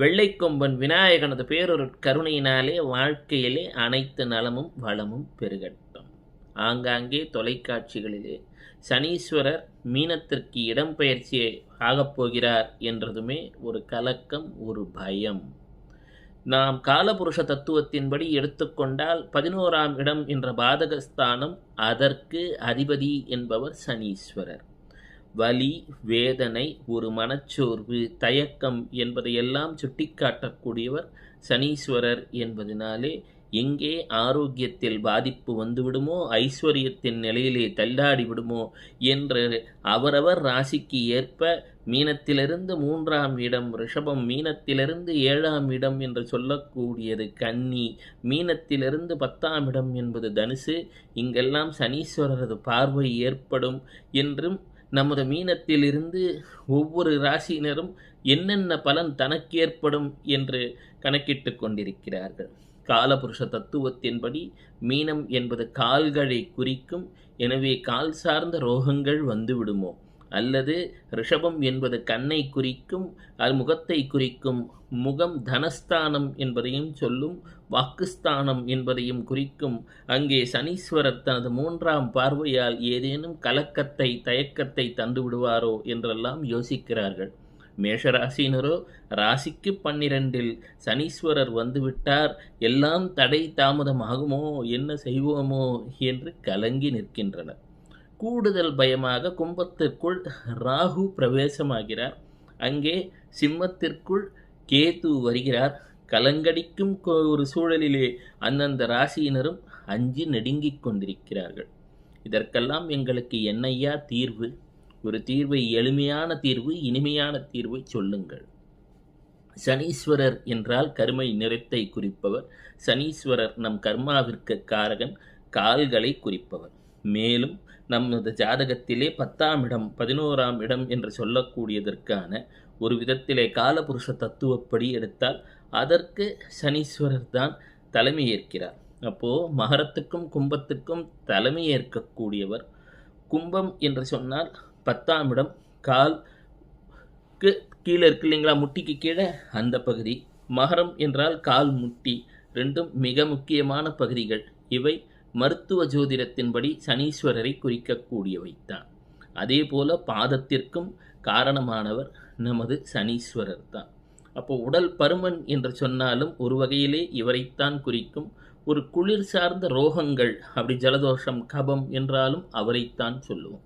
வெள்ளைக்கொம்பன் விநாயகனது பேரொரு கருணையினாலே வாழ்க்கையிலே அனைத்து நலமும் வளமும் பெருகட்டும். ஆங்காங்கே தொலைக்காட்சிகளிலே சனீஸ்வரர் மீனத்திற்கு இடம்பெயர்ச்சி ஆகப் போகிறார் என்றதுமே ஒரு கலக்கம் ஒரு பயம். நாம் காலபுருஷ தத்துவத்தின்படி எடுத்துக்கொண்டால் பதினோராம் இடம் என்ற பாதகஸ்தானம் அதற்கு அதிபதி என்பவர் சனீஸ்வரர். வலி வேதனை ஒரு மனச்சோர்வு தயக்கம் என்பதையெல்லாம் சுட்டிக்காட்டக்கூடியவர் சனீஸ்வரர் என்பதனாலே எங்கே ஆரோக்கியத்தில் பாதிப்பு வந்துவிடுமோ ஐஸ்வர்யத்தின் நிலையிலே தள்ளாடி விடுமோ என்று அவரவர் ராசிக்கு ஏற்ப மீனத்திலிருந்து மூன்றாம் இடம் ரிஷபம் மீனத்திலிருந்து ஏழாம் இடம் என்று சொல்லக்கூடியது கன்னி மீனத்திலிருந்து பத்தாம் இடம் என்பது தனுசு. இங்கெல்லாம் சனீஸ்வரரது பார்வை ஏற்படும் என்றும் நமது மீனத்திலிருந்து ஒவ்வொரு ராசியினரும் என்னென்ன பலன் தனக்கு ஏற்படும் என்று கணக்கிட்டு கொண்டிருக்கிறார்கள். காலபுருஷ தத்துவத்தின்படி மீனம் என்பது கால்களை குறிக்கும் எனவே கால் சார்ந்த ரோகங்கள் வந்துவிடுமோ? அல்லது ரிஷபம் என்பது கண்ணை குறிக்கும் அது முகத்தை குறிக்கும் முகம் தனஸ்தானம் என்பதையும் சொல்லும் வாக்குஸ்தானம் என்பதையும் குறிக்கும் அங்கே சனீஸ்வரர் தனது மூன்றாம் பார்வையால் ஏதேனும் கலக்கத்தை தயக்கத்தை தந்துவிடுவாரோ என்றெல்லாம் யோசிக்கிறார்கள். மேஷராசினரோ ராசிக்கு பன்னிரண்டில் சனீஸ்வரர் வந்துவிட்டார். எல்லாம் தடை தாமதமாகுமோ என்ன செய்வோமோ என்று கலங்கி நிற்கின்றனர். கூடுதல் பயமாக கும்பத்திற்குள் ராகு பிரவேசமாகிறார். அங்கே சிம்மத்திற்குள் கேது வருகிறார். கலங்கடிக்கும் ஒரு சூழலிலே அந்தந்த ராசியினரும் அஞ்சி நெடுங்கிக் கொண்டிருக்கிறார்கள். இதற்கெல்லாம் எங்களுக்கு என்னையா தீர்வு. ஒரு தீர்வை எளிமையான தீர்வு இனிமையான தீர்வை சொல்லுங்கள். சனீஸ்வரர் என்றால் கருமை நிறத்தை குறிப்பவர். சனீஸ்வரர் நம் கர்மாவிற்கு காரகன் கால்களை குறிப்பவர். மேலும் நமது ஜாதகத்திலே பத்தாம் இடம் பதினோராம் இடம் என்று சொல்லக்கூடியதற்கான ஒரு விதத்திலே காலபுருஷ தத்துவப்படி எடுத்தால் அதற்கு சனீஸ்வரர் தான் தலைமை ஏற்கிறார். அப்போது மகரத்துக்கும் கும்பத்துக்கும் தலைமை ஏற்கக்கூடியவர் கும்பம் என்று சொன்னால் பத்தாம் இடம் கால்க்கு கீழே இருக்கு இல்லைங்களா முட்டிக்கு கீழே? அந்த பகுதி. மகரம் என்றால் கால் முட்டி. ரெண்டும் மிக முக்கியமான பகுதிகள். இவை மருத்துவ ஜோதிடத்தின்படி சனீஸ்வரரை குறிக்கக்கூடியவைத்தான் அதே போல பாதத்திற்கும் காரணமானவர் நமது சனீஸ்வரர் தான். அப்போ உடல் பருமன் என்று சொன்னாலும் ஒரு வகையிலே இவரைத்தான் குறிக்கும். ஒரு குளிர் சார்ந்த ரோகங்கள் அப்படி ஜலதோஷம் கபம் என்றாலும் அவரைத்தான் சொல்லுவோம்.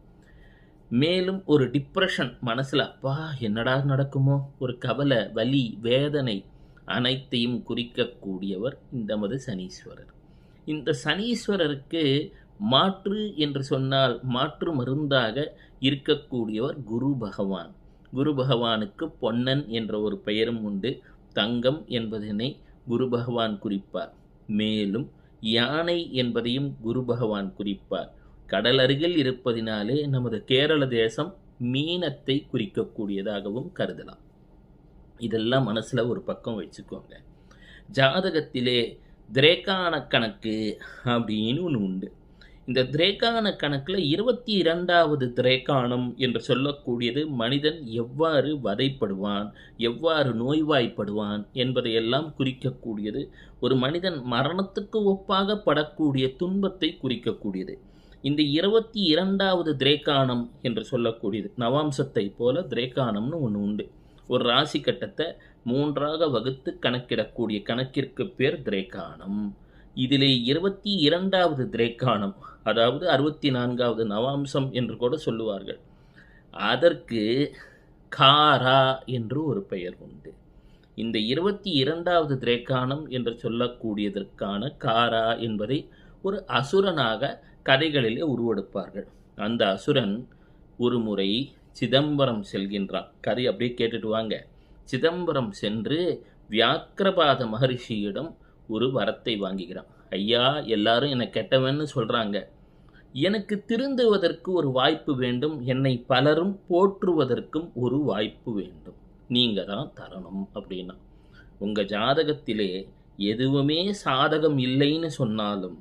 மேலும் ஒரு டிப்ரெஷன் மனசில் அப்பா என்னடா நடக்குமோ? ஒரு கவலை வலி வேதனை அனைத்தையும் குறிக்கக்கூடியவர் இந்த மது சனீஸ்வரர். இந்த சனீஸ்வரருக்கு மாற்று என்று சொன்னால் மாற்று மருந்தாக இருக்கக்கூடியவர் குரு பகவான். குரு பகவானுக்கு பொன்னன் என்ற ஒரு பெயரும் உண்டு. தங்கம் என்பதனை குரு பகவான் குறிப்பார். மேலும் யானை என்பதையும் குரு பகவான் குறிப்பார். கடல் அருகில் இருப்பதினாலே நமது கேரள தேசம் மீனத்தை குறிக்கக்கூடியதாகவும் கருதலாம். இதெல்லாம் மனசில் ஒரு பக்கம் வச்சுக்கோங்க. ஜாதகத்திலே திரேக்கான கணக்கு அப்படின்னு ஒன்று உண்டு. இந்த திரேக்கான கணக்கில் இருபத்தி இரண்டாவது திரேக்கானம் என்று சொல்லக்கூடியது மனிதன் எவ்வாறு வதைப்படுவான் எவ்வாறு நோய்வாய்ப்படுவான் என்பதையெல்லாம் குறிக்கக்கூடியது. ஒரு மனிதன் மரணத்துக்கு ஒப்பாக படக்கூடிய துன்பத்தை குறிக்கக்கூடியது. இந்த இருபத்தி இரண்டாவது திரேக்கானம் என்று சொல்லக்கூடியது நவாம்சத்தை போல திரேக்கானம்னு ஒன்று உண்டு. ஒரு ராசி கட்டத்தை மூன்றாக வகுத்து கணக்கிடக்கூடிய கணக்கிற்கு பேர் திரேக்கானம். இதிலே இருபத்தி இரண்டாவது திரேக்கானம் அதாவது அறுபத்தி நான்காவது நவாம்சம் என்று கூட சொல்லுவார்கள். அதற்கு காரா என்று ஒரு பெயர் உண்டு. இந்த இருபத்தி இரண்டாவது திரேக்கானம் என்று சொல்லக்கூடியதற்கான காரா என்பதை ஒரு அசுரனாக கதைகளிலே உருவெடுப்பார்கள். அந்த அசுரன் ஒரு முறை சிதம்பரம் செல்கின்றான். கதை அப்படியே கேட்டுட்டு வாங்க. சிதம்பரம் சென்று வியாக்கிரபாத மகரிஷியிடம் ஒரு வரத்தை வாங்குகிறான். ஐயா எல்லாரும் என்னை கெட்டவன்னு சொல்கிறாங்க எனக்கு திருந்துவதற்கு ஒரு வாய்ப்பு வேண்டும். என்னை பலரும் போற்றுவதற்கும் ஒரு வாய்ப்பு வேண்டும். நீங்கள் தான் தரணும் அப்படின்னா. உங்கள் ஜாதகத்திலே எதுவுமே சாதகம் இல்லைன்னு சொன்னாலும்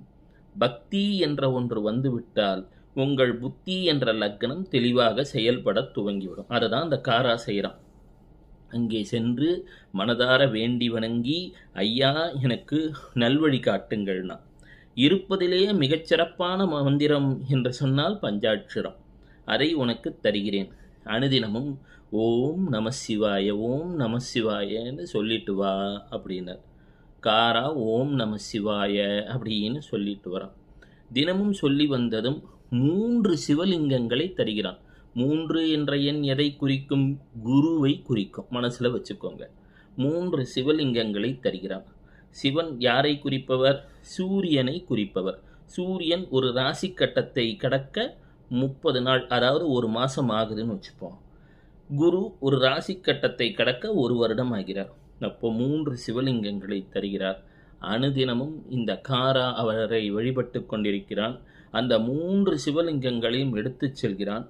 பக்தி என்ற ஒன்று வந்துவிட்டால் உங்கள் புத்தி என்ற லக்னம் தெளிவாக செயல்பட துவங்கிவிடும். அதை தான் அந்த காரா செய்கிறான் அங்கே சென்று மனதார வேண்டி வணங்கி ஐயா எனக்கு நல்வழி காட்டுங்கள்னா. இருப்பதிலேயே மிகச்சிறப்பான மந்திரம் என்று சொன்னால் பஞ்சாட்சரம். அதை உனக்கு தருகிறேன். அனுதினமும் ஓம் நம சிவாய ஓம் நம சிவாயன்னு சொல்லிட்டு வா அப்படின்னார். காரா ஓம் நம சிவாய அப்படின்னு சொல்லிட்டு வரான். தினமும் சொல்லி வந்ததும் மூன்று சிவலிங்கங்களை தருகிறான். மூன்று என்ற எண் எதை குறிக்கும்? குருவை குறிக்கும். மனசில் வச்சுக்கோங்க. மூன்று சிவலிங்கங்களை தருகிறான் சிவன் யாரை குறிப்பவர்? சூரியனை குறிப்பவர். சூரியன் ஒரு ராசி கட்டத்தை கடக்க முப்பது நாள் அதாவது ஒரு மாதம் ஆகுதுன்னு வச்சுப்போம். குரு ஒரு ராசி கட்டத்தை கடக்க ஒரு வருடம் ஆகிறார். அப்போ மூன்று சிவலிங்கங்களை தருகிறார். அனுதினமும் இந்த காரா அவரை வழிபட்டு கொண்டிருக்கிறான். அந்த மூன்று சிவலிங்கங்களையும் எடுத்துச் செல்கிறான்.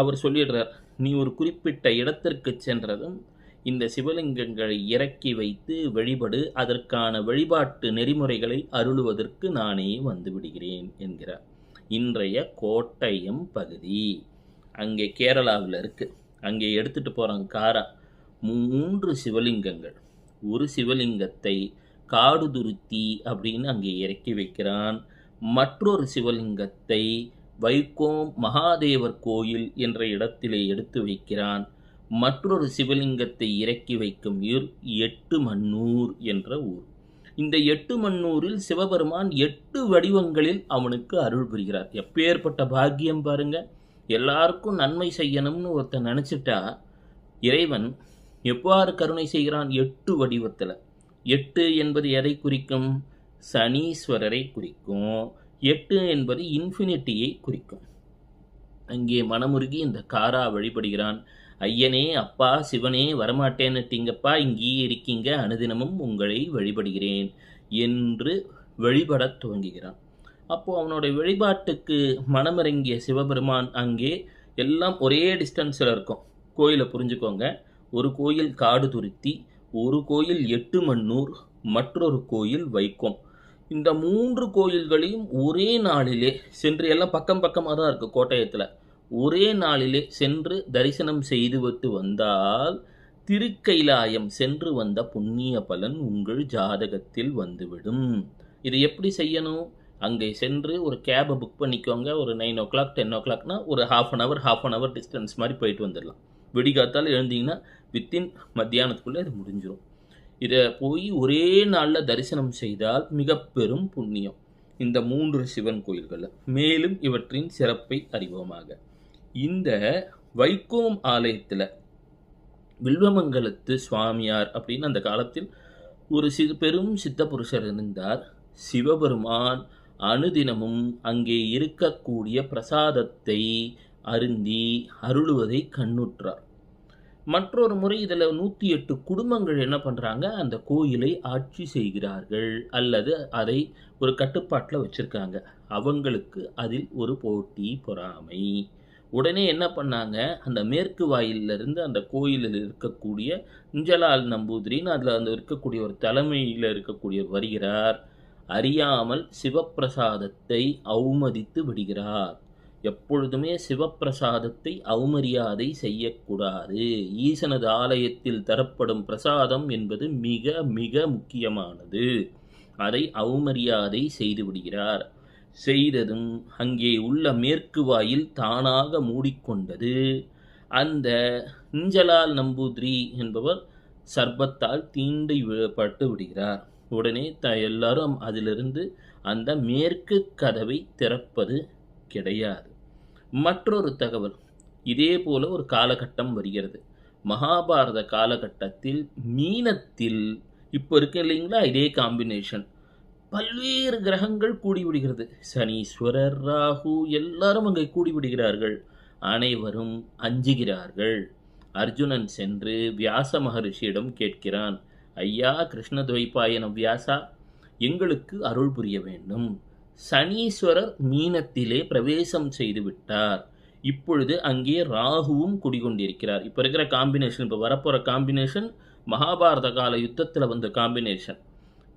அவர் சொல்லிடுறார் நீ ஒரு குறிப்பிட்ட இடத்திற்கு சென்றதும் இந்த சிவலிங்கங்களை இறக்கி வைத்து வழிபடு அதற்கான வழிபாட்டு நெறிமுறைகளை அருளுவதற்கு நானே வந்து விடுகிறேன் என்கிறார். இன்றைய கோட்டயம் பகுதி. அங்கே கேரளாவில் இருக்குது அங்கே எடுத்துகிட்டு போகிறாங்க காரா. மூன்று சிவலிங்கங்கள். ஒரு சிவலிங்கத்தை காடுதுருத்தி அப்படின்னு அங்கே இறக்கி வைக்கிறான். மற்றொரு சிவலிங்கத்தை வைக்கோம் மகாதேவர் கோயில் என்ற இடத்திலே எடுத்து வைக்கிறான். மற்றொரு சிவலிங்கத்தை இறக்கி வைக்கும் ஊர் எட்டு மண்ணூர் என்ற ஊர். இந்த எட்டு மண்ணூரில் சிவபெருமான் எட்டு வடிவங்களில் அவனுக்கு அருள் புரிகிறார். எப்பேற்பட்ட பாக்கியம் பாருங்க. எல்லாருக்கும் நன்மை செய்யணும்னு ஒருத்தன் நினச்சிட்டா இறைவன் எவ்வாறு கருணை செய்கிறான்? எட்டு வடிவத்தில். எட்டு என்பது எதை குறிக்கும்? சனீஸ்வரரை குறிக்கும். எட்டு என்பது இன்ஃபினிட்டியை குறிக்கும். அங்கே மனமுருகி இந்த காரா வழிபடுகிறான். ஐயனே அப்பா சிவனே வரமாட்டேன்னுட்டீங்கப்பா இங்கேயே இருக்கீங்க. அனுதினமும் உங்களை வழிபடுகிறேன் என்று வழிபடத் துவங்குகிறான். அப்போது அவனுடைய வழிபாட்டுக்கு மனமிறங்கிய சிவபெருமான் அங்கே எல்லாம் ஒரே டிஸ்டன்ஸில் இருக்கும். கோயிலை புரிஞ்சுக்கோங்க. ஒரு கோயில் காடு துருத்தி ஒரு கோயில் எட்டு மண்ணூர் மற்றொரு கோயில் வைக்கோம். இந்த மூன்று கோயில்களையும் ஒரே நாளிலே சென்று எல்லாம் பக்கம் பக்கமாக தான் இருக்குது கோட்டயத்தில். ஒரே நாளிலே சென்று தரிசனம் செய்துவிட்டு வந்தால் திருக்கைலாயம் சென்று வந்த புண்ணிய பலன் உங்கள் ஜாதகத்தில் வந்துவிடும். இது எப்படி செய்யணும்? அங்கே சென்று ஒரு கேபை புக் பண்ணிக்கோங்க. ஒரு நைன் ஓ கிளாக் டென் ஓ கிளாக்னா ஒரு half an hour half an hour distance மாதிரி போயிட்டு வந்துடலாம். விடிகாத்தால் எழுந்தீங்கன்னா வித்தின் மத்தியானத்துக்குள்ளே அது முடிஞ்சிடும் இதை போய் ஒரே நாளில் தரிசனம் செய்தால் மிக பெரும் புண்ணியம். இந்த மூன்று சிவன் கோயில்களில் மேலும் இவற்றின் சிறப்பை அறிவோமாக. இந்த வைக்கோம் ஆலயத்தில் வில்வமங்கலத்து சுவாமியார் அப்படின்னு அந்த காலத்தில் ஒரு சிறு பெரும் சித்த புருஷர் இருந்தார். சிவபெருமான் அனுதினமும் அங்கே இருக்கக்கூடிய பிரசாதத்தை அருந்தி அருளுவதை கண்ணுற்றார். மற்றொரு முறை இதில் நூற்றி எட்டு குடும்பங்கள் என்ன பண்ணுறாங்க அந்த கோயிலை ஆட்சி செய்கிறார்கள். அல்லது அதை ஒரு கட்டுப்பாட்டில் வச்சுருக்காங்க. அவங்களுக்கு அதில் ஒரு போட்டி பொறாமை. உடனே என்ன பண்ணாங்க? அந்த மேற்கு வாயிலிருந்து அந்த கோயிலில் இருக்கக்கூடிய இஞ்சலால் நம்பூதிரின்னு அதில் அந்த இருக்கக்கூடிய ஒரு தலைமையில் இருக்கக்கூடிய வருகிறார். அறியாமல் சிவப்பிரசாதத்தை அவமதித்து விடுகிறார். எப்பொழுதுமே சிவப்பிரசாதத்தை அவமரியாதை செய்யக்கூடாது. ஈசனது ஆலயத்தில் தரப்படும் பிரசாதம் என்பது மிக மிக முக்கியமானது. அதை அவமரியாதை செய்து விடுகிறார். செய்ததும் அங்கே உள்ள மேற்கு வாயில் தானாக மூடிக்கொண்டது. அந்த இஞ்சலால் நம்பூதிரி என்பவர் சர்பத்தால் தீண்டை பட்டு விடுகிறார். உடனே த எல்லாரும் அதிலிருந்து அந்த மேற்கு கதவை திறப்பது கிடையாது. மற்றொரு தகவல். இதே போல ஒரு காலகட்டம் வருகிறது. மகாபாரத காலகட்டத்தில் மீனத்தில் இப்போ இருக்கு இல்லைங்களா? இதே காம்பினேஷன் பல்வேறு கிரகங்கள் கூடிவிடுகிறது. சனீஸ்வரர் ராகு எல்லாரும் அங்கே கூடிவிடுகிறார்கள். அனைவரும் அஞ்சுகிறார்கள். அர்ஜுனன் சென்று வியாச மகரிஷியிடம் கேட்கிறான் ஐயா கிருஷ்ண துவைப்பாயன வியாசா? எங்களுக்கு அருள் புரிய வேண்டும். சனீஸ்வரர் மீனத்திலே பிரவேசம் செய்து விட்டார் இப்பொழுது அங்கே ராகுவும் குடிகொண்டிருக்கிறார். இப்போ இருக்கிற காம்பினேஷன் இப்போ வரப்போகிற காம்பினேஷன் மகாபாரத கால யுத்தத்தில் வந்த காம்பினேஷன்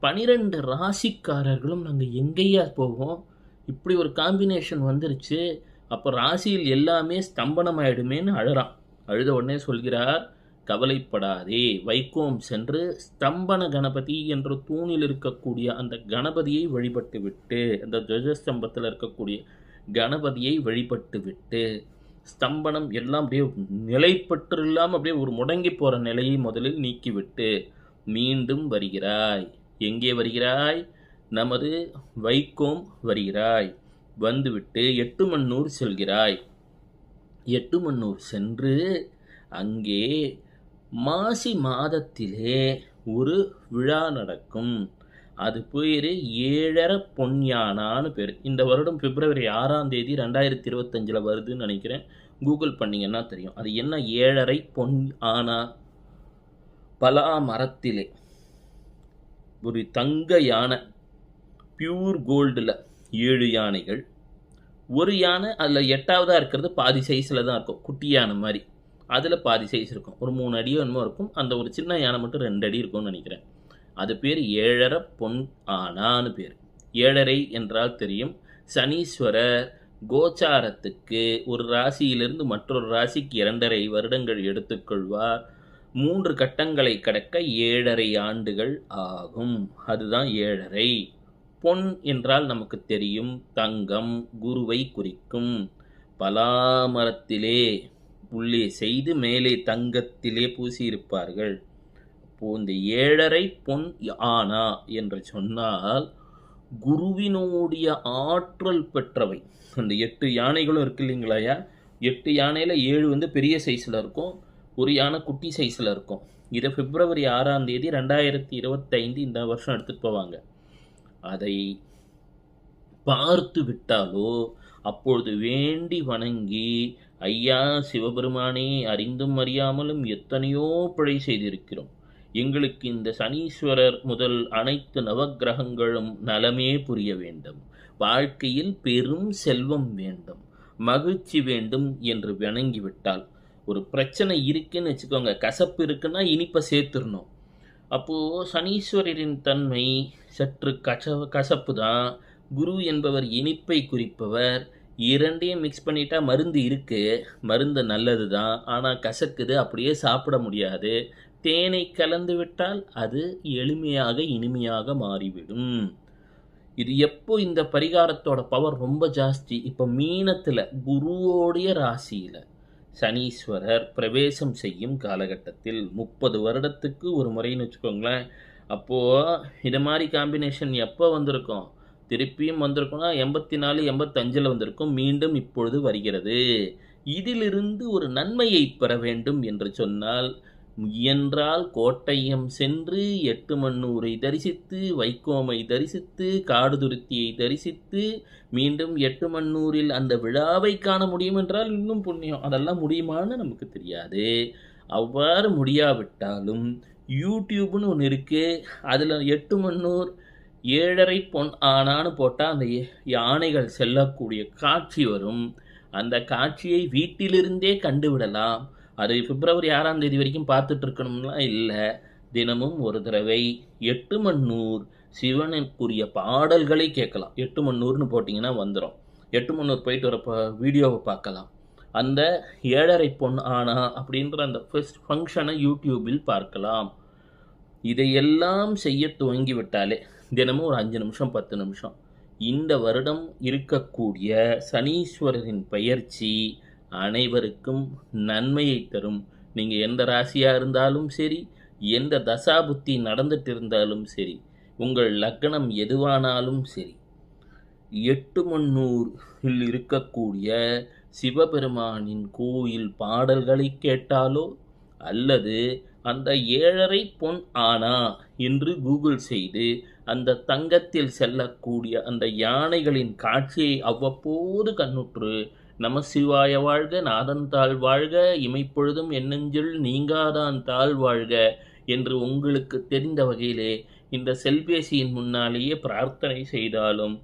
பனிரெண்டு ராசிக்காரர்களும் நாங்கள் எங்கேயா போவோம்? இப்படி ஒரு காம்பினேஷன் வந்துருச்சு. அப்போ ராசியில் எல்லாமே ஸ்தம்பனம் ஆயிடுமேன்னு அழுறான். அழுத உடனே சொல்கிறார் கவலைப்படாதே. வைக்கோம் சென்று ஸ்தம்பன கணபதி என்ற தூணில் இருக்கக்கூடிய அந்த கணபதியை வழிபட்டு விட்டு அந்த துவஜஸ்தம்பத்தில் இருக்கக்கூடிய கணபதியை வழிபட்டு விட்டு ஸ்தம்பனம் எல்லாம் அப்படியே நிலைப்பற்று இல்லாமல் அப்படியே ஒரு முடங்கி போகிற நிலையை முதலில் நீக்கிவிட்டு மீண்டும் வருகிறாய். எங்கே வருகிறாய்? நமது வைக்கோம் வருகிறாய். வந்துவிட்டு எட்டு மண்ணூர் செல்கிறாய். எட்டு மண்ணூர் சென்று அங்கே மாசி மாதத்திலே ஒரு விழா நடக்கும். அது பேர் ஏழரை பொன்யானான்னு பேர். இந்த வருடம் பிப்ரவரி ஆறாம் தேதி ரெண்டாயிரத்தி இருபத்தஞ்சில் வருதுன்னு நினைக்கிறேன். கூகுள் பண்ணிங்கன்னா தெரியும்? அது என்ன ஏழரை பொன் ஆனா? பலா மரத்திலே ஒரு தங்க யானை பியூர் கோல்டில் ஏழு யானைகள். ஒரு யானை அதில் எட்டாவதாக இருக்கிறது பாதி சைஸில் தான் இருக்கும். குட்டி யானை மாதிரி. அதில் பாதி சைஸ் இருக்கும். ஒரு மூணு அடியோ என்னமோ இருக்கும். அந்த ஒரு சின்ன யானை மட்டும் ரெண்டு அடி இருக்கும்னு நினைக்கிறேன். அது பேர் ஏழரை பொன் ஆனான்னு பேர். ஏழரை என்றால் தெரியும். சனீஸ்வரர் கோச்சாரத்துக்கு ஒரு ராசியிலிருந்து மற்றொரு ராசிக்கு இரண்டரை வருடங்கள் எடுத்துக்கொள்வார். மூன்று கட்டங்களை கடக்க ஏழரை ஆண்டுகள் ஆகும். அதுதான் ஏழரை. பொன் என்றால் நமக்கு தெரியும். தங்கம் குருவை குறிக்கும். பலாமரத்திலே உள்ளே செய்து மேலே தங்கத்திலே பூசியிருப்பார்கள். அப்போ இந்த ஏழரை பொன் ஆனா என்று சொன்னால் குருவினுடைய ஆற்றல் பெற்றவை. அந்த எட்டு யானைகளும் இருக்கு இல்லைங்களாயா எட்டு யானையில் ஏழு வந்து பெரிய சைஸில் இருக்கும் ஒரு யானை குட்டி சைஸில் இருக்கும். இதை பிப்ரவரி ஆறாம் தேதி ரெண்டாயிரத்தி இருபத்தைந்து இந்த வருஷம் எடுத்துகிட்டு போவாங்க. அதை பார்த்து விட்டாலோ அப்பொழுது வேண்டி வணங்கி ஐயா சிவபெருமானே அறிந்தும் அறியாமலும் எத்தனையோ பிழை செய்திருக்கிறோம். எங்களுக்கு இந்த சனீஸ்வரர் முதல் அனைத்து நவக்கிரகங்களும் நலமே புரிய வேண்டும். வாழ்க்கையில் பெரும் செல்வம் வேண்டும். மகிழ்ச்சி வேண்டும் என்று வணங்கிவிட்டால் ஒரு பிரச்சனை இருக்குன்னு வச்சுக்கோங்க. கசப்பு இருக்குன்னா இனிப்பை சேர்த்துடணும். அப்போது சனீஸ்வரரின் தன்மை சற்று கச கசப்பு தான் குரு என்பவர் இனிப்பை குறிப்பவர். இரண்டையும் மிக்ஸ் பண்ணிட்டா மருந்து இருக்கு. மருந்து நல்லது தான் ஆனால் கசக்குது அப்படியே சாப்பிட முடியாது. தேனை கலந்து விட்டால் அது எளிமையாக இனிமையாக மாறிவிடும். இது எப்போ இந்த பரிகாரத்தோட பவர் ரொம்ப ஜாஸ்தி? இப்போ மீனத்தில் குருவோடைய ராசியில். சனீஸ்வரர் பிரவேசம் செய்யும் காலகட்டத்தில் முப்பது வருடத்துக்கு ஒரு முறைன்னு வச்சுக்கோங்களேன். அப்போது இது மாதிரி காம்பினேஷன் எப்போ வந்திருக்கும்? திருப்பியும் வந்திருக்கும்னா எண்பத்தி நாலு எண்பத்தஞ்சில் வந்திருக்கும். மீண்டும் இப்பொழுது வருகிறது. இதிலிருந்து ஒரு நன்மையை பெற வேண்டும் என்று சொன்னால் முயன்றால் கோட்டையம் சென்று எட்டு மண்ணூரை தரிசித்து வைக்கோமை தரிசித்து காடுதுருத்தியை தரிசித்து மீண்டும் எட்டு மண்ணூரில் அந்த விழாவை காண முடியும் என்றால் இன்னும் புண்ணியம். அதெல்லாம் முடியுமான்னு நமக்கு தெரியாது. அவ்வாறு முடியாவிட்டாலும் யூடியூப்னு ஒன்று இருக்குது அதில் எட்டு மண்ணூர் ஏழரை பொன் ஆனான்னு போட்டால் அந்த யானைகள் செல்லக்கூடிய காட்சி வரும். அந்த காட்சியை வீட்டிலிருந்தே கண்டுவிடலாம். அது பிப்ரவரி ஆறாம் தேதி வரைக்கும் பார்த்துட்டு இருக்கணும்லாம் இல்லை. தினமும் ஒரு தடவை எட்டு மண்ணூர் சிவனுக்குரிய பாடல்களை கேட்கலாம். எட்டு மண்ணூர்னு போட்டிங்கன்னா வந்துடும் எட்டு மண்ணூர் போயிட்டு வரப்போ வீடியோவை பார்க்கலாம். அந்த ஏழரை பொன் ஆனா அப்படின்ற அந்த ஃபஸ்ட் ஃபங்க்ஷனை யூடியூபில் பார்க்கலாம். இதையெல்லாம் செய்ய துவங்கி விட்டாலே தினமும் ஒரு அஞ்சு நிமிஷம் பத்து நிமிஷம். இந்த வருடம் இருக்கக்கூடிய சனீஸ்வரரின் பயிற்சி அனைவருக்கும் நன்மையை தரும். நீங்கள் எந்த ராசியாக இருந்தாலும் சரி எந்த தசாபுத்தி நடந்துட்டு இருந்தாலும் சரி உங்கள் லக்னம் எதுவானாலும் சரி எட்டு மண்ணூரில் இருக்கக்கூடிய சிவபெருமானின் கோயில் பாடல்களை கேட்டாலோ அல்லது அந்த ஏழரை பொன் ஆனா என்று கூகுள் செய்து அந்த தங்கத்தில் செல்லக்கூடிய அந்த யானைகளின் காட்சியை அவ்வப்போது கண்ணுற்று நம சிவாய வாழ்க நாதன் தாழ் வாழ்க இமைப்பொழுதும் என்னெஞ்சில் நீங்காதான் தாழ் வாழ்க என்று உங்களுக்கு தெரிந்த வகையிலே இந்த செல்பேசியின் முன்னாலேயே பிரார்த்தனை செய்தாலும்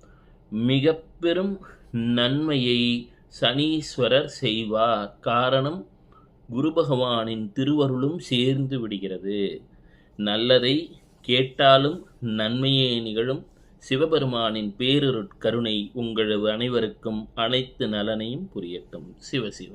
மிக பெரும் நன்மையை சனீஸ்வரர் செய்வார். காரணம் குரு பகவானின் திருவருளும் சேர்ந்து விடுகிறது. நல்லதை கேட்டாலும் நன்மையே நிகழும். சிவபெருமானின் பேரருட் கருணை உங்கள் அனைவருக்கும் அனைத்து நலனையும் புரியட்டும். சிவசிவ